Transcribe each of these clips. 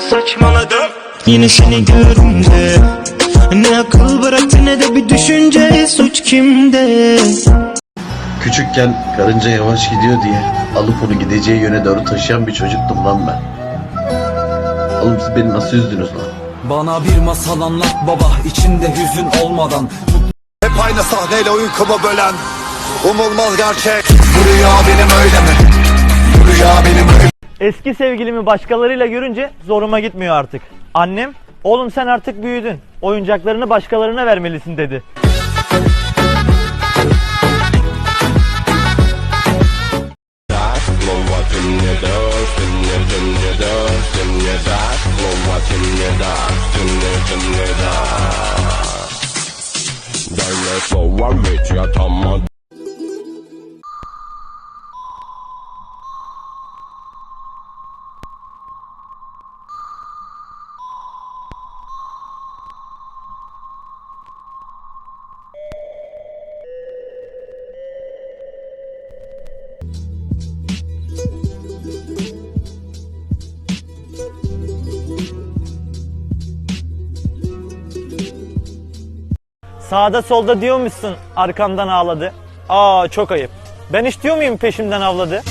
saçmaladım? Yine seni görünce. Ne akıl bıraktı ne de bir düşünce. Suç kimde? Küçükken karınca yavaş gidiyor diye alıp onu gideceği yöne doğru taşıyan bir çocuktum lan ben. Oğlum siz beni nasıl üzdünüz lan? Bana bir masal anlat baba içinde hüzün olmadan. Hep aynı sahneyle uykumu bölen. Umulmaz gerçek. Bu rüya benim öyle mi? Eski sevgilimi başkalarıyla görünce zoruma gitmiyor artık. Annem, oğlum sen artık büyüdün. Oyuncaklarını başkalarına vermelisin dedi. Sağda solda diyormuşsun arkamdan ağladı. Aa çok ayıp. Ben hiç diyor muyum peşimden avladı?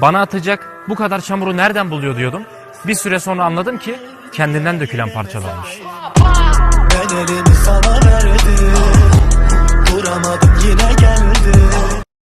Bana atacak bu kadar çamuru nereden buluyor diyordum. Bir süre sonra anladım ki kendinden dökülen parçalarmış. Elimi sana verdim